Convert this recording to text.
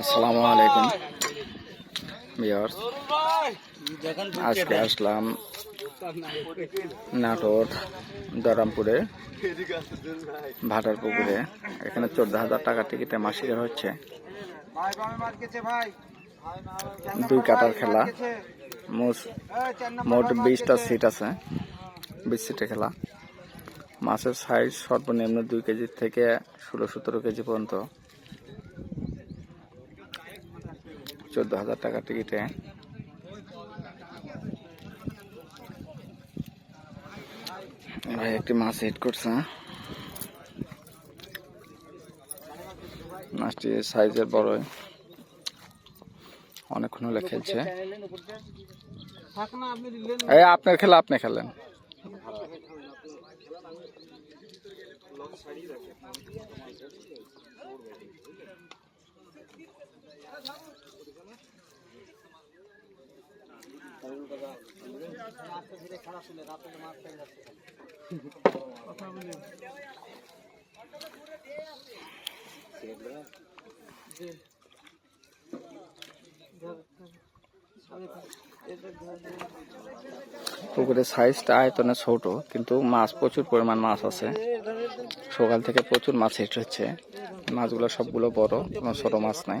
আসসালামু আলাইকুম। ভিউয়ার্স, আজকে আসলাম নাটোর দরামপুরে ভাটার পুকুরে এখানে চোদ্দ হাজার টাকা টিকিটে মাসিকের হচ্ছে দুই কাটার খেলা। মোট বিশটা সিট আছে, বিশ সিটে খেলা। মাছের সাইজ সর্বনিম্ন দুই কেজি থেকে ষোলো সতেরো কেজি পর্যন্ত। চোদ্দ হাজার টাকা টিকিটে। ভাই, একটি মাছ হিট করছে মাছটি সাইজের বড়ই। অনেকক্ষণ হলে খেলছে। এই, আপনার খেলা, আপনি খেলেন। পুকুরের সাইজটা আয়তনে ছোট, কিন্তু মাছ প্রচুর পরিমাণ মাছ আছে। সকাল থেকে প্রচুর মাছ হিট হচ্ছে। মাছগুলো সবগুলো বড়, কোনো ছোট মাছ নাই।